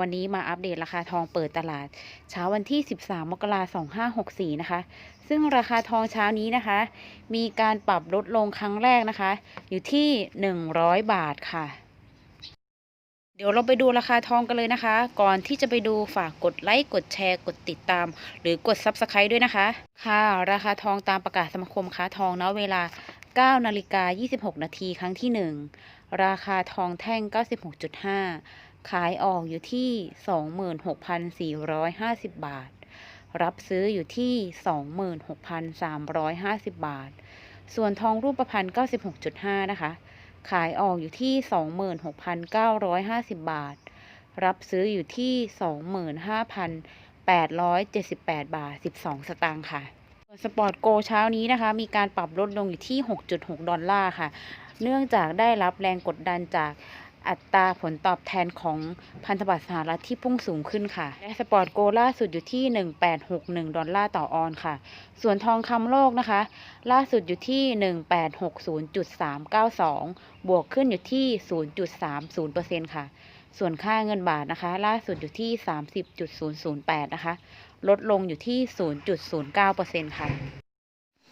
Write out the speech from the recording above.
วันนี้มาอัปเดตราคาทองเปิดตลาด เช้าวันที่ 13 มกราคม 2564 นะคะ ซึ่งราคาทองเช้านี้นะคะ มีการปรับลดลงครั้งแรกนะคะ อยู่ที่ 100 บาทค่ะ เดี๋ยวเราไปดูราคาทองกันเลยนะคะ ก่อนที่จะไปดูฝากกดไลค์กดแชร์ กดติดตาม หรือกด Subscribe ด้วยนะคะ ค่ะ ราคาทองตามประกาศสมาคมค้าทองณเวลา9นาฬิกา26 นาทีครั้งที่ 1 ราคาทองแท่ง 96.5 ขายออกอยู่ที่ 26,450 บาท รับซื้ออยู่ที่ 26,350 บาท ส่วนทองรูปพรรณ96.5 นะคะ ขายออกอยู่ที่ 26,950 บาท รับซื้ออยู่ที่ 25,878 บาท 12 สตางค์ค่ะส่วนสปอร์ตโกเช้านี้นะคะ มีการปรับลดลงอยู่ที่ 6.6 ดอลลาร์ค่ะ เนื่องจากได้รับแรงกดดันจาก อัตราผลตอบแทนของพันธบัตรสหรัฐที่พุ่งสูงขึ้นค่ะ และสปอร์ตโกล่าสุดอยู่ที่ 1861 ดอลลาร์ต่อออนค่ะ ส่วนทองคำโลกนะคะ ล่าสุดอยู่ที่ 1860.392 บวกขึ้นอยู่ที่ 0.30%ค่ะ ส่วนค่าเงินบาทนะคะ ล่าสุดอยู่ที่ 30.008 นะคะ ลดลงอยู่ที่ 0.09%ค่ะ